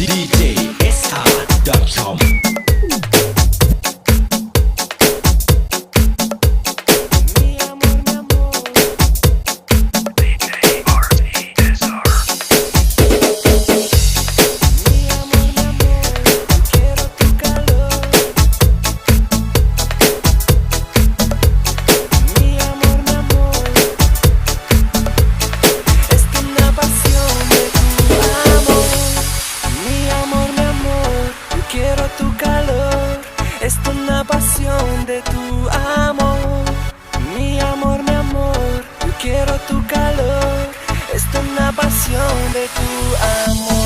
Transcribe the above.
DJSR.com Mi de tu amor. Mi amor, mi amor, yo quiero tu calor. Es una pasión de tu amor.